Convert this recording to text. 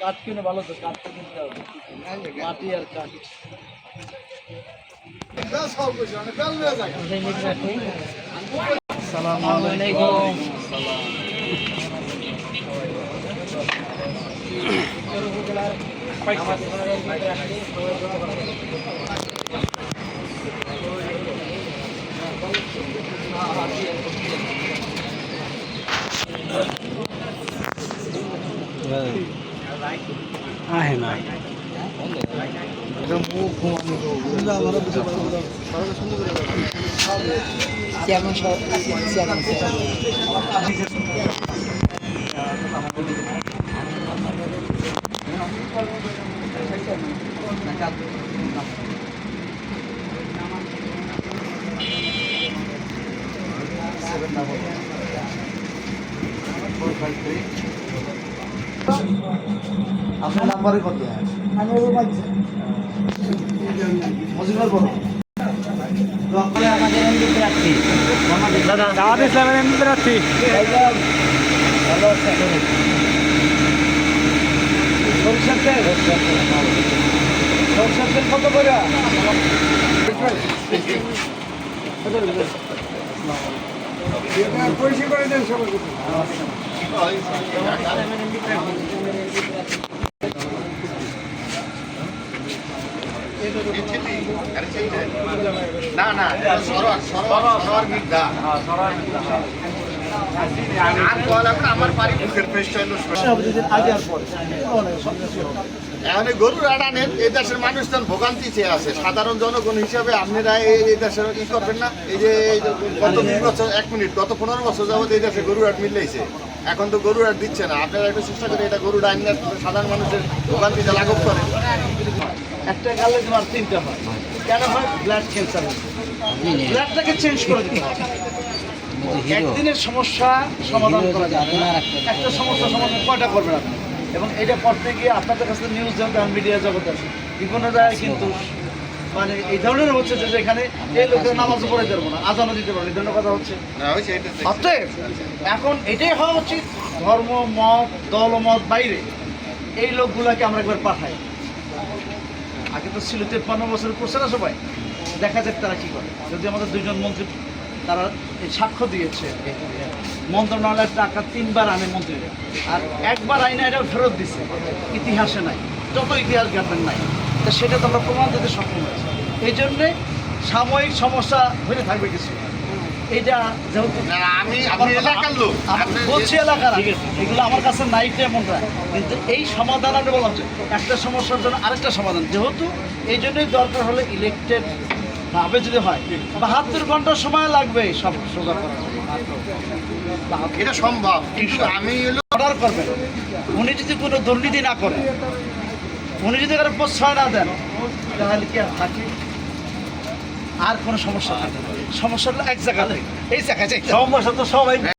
কাঠ কিনে ভালো তো কাঠ কিনতে হবে মাটি আর কাঠ সালামু আলাইকুম আহে না। চেয়ারম্যান সহ চেয়ারম্যান আপনার নাম্বারে কত মজিবার বলো দাওয়াত ইসলামের এমনি প্রার্থী ভালো আছে তেল সরষের তেল কত করে পরিষ্কার করে দেন সবাই না না, সরোয়ার সরোয়ার সরোয়ার মির্জা। আর কল এখন এখন গরুর আড়ানেন এই দেশের মানুষ তখন ভোগান্তি চেয়ে আছে। সাধারণ জনগণ হিসাবে আপনারা এই দেশের ই করবেন না। এই যে এই যে গত বিশ বছর এক মিনিট গত পনেরো বছর যাবত এই দেশে গরুর আট মিললেইছে। এখন তো গরুর আট দিচ্ছে না। আপনারা একটু চেষ্টা করে এটা গরুর আইন সাধারণ মানুষের ভোগান্তিতে লাঘব করে একটা গালে তোমার তিনটা হয়। কেন হয়? ব্লাড ক্যান্সার ব্লাডটাকে চেঞ্জ করে দিতে হবে। একদিনের সমস্যা সমাধান করা যাবে না। একটা সমস্যা সমাধান কয়টা করবেন আপনি? এবং এটা করতে গিয়ে আপনাদের কাছে নিউজ জগৎ মিডিয়া জগৎ আছে বিভিন্ন জায়গায় কিন্তু মানে এই ধরনের হচ্ছে যে যেখানে এই লোকের নামাজ পড়ে দেবো না আজানও দিতে পারব এই ধরনের কথা হচ্ছে। অতএব এখন এটাই হওয়া উচিত ধর্ম মত দল মত বাইরে এই লোকগুলাকে আমরা একবার পাঠাই। আগে তো ছিল তেপ্পান্ন বছর করছে না সবাই দেখা যাক তারা কি করে। যদি আমাদের দুইজন মন্ত্রী তারা সাক্ষ্য দিয়েছে। মন্ত্রণালয়ের টাকা তিনবার আনে মন্ত্রীরা আর একবার আইনে এটা ফেরত দিছে। ইতিহাসে নাই। যত ইতিহাস জ্ঞাপন নাই। তা সেটা তো আমরা প্রমাণ দিতে সক্ষম হয়েছে। এই জন্যে সাময়িক সমস্যা হয়ে থাকবে কিছু। এইটা যেহেতু আমি এলাকার লোক। বলছি এলাকার এগুলো আমার কাছে নাই এমনটা কিন্তু এই সমাধান আমি বললাম যে একটা সমস্যার জন্য আরেকটা সমাধান। যেহেতু এই জন্যই দরকার হলে ইলেকটেড ভাবে যদি হয় বাহাত্তর ঘণ্টা সময় লাগবে সব সোজা করার এটা সম্ভব কিন্তু আমি হলো অর্ডার করবেন। উনি যদি কোনো দুর্নীতি না করেন উনি যদি কারও প্রশ্রয় না দেন তাহলে কি আর থাকে? আর কোনো সমস্যা থাকে না। সমস্যাগুলো এক জায়গাতে। এই জায়গায় সমস্যা তো সবাই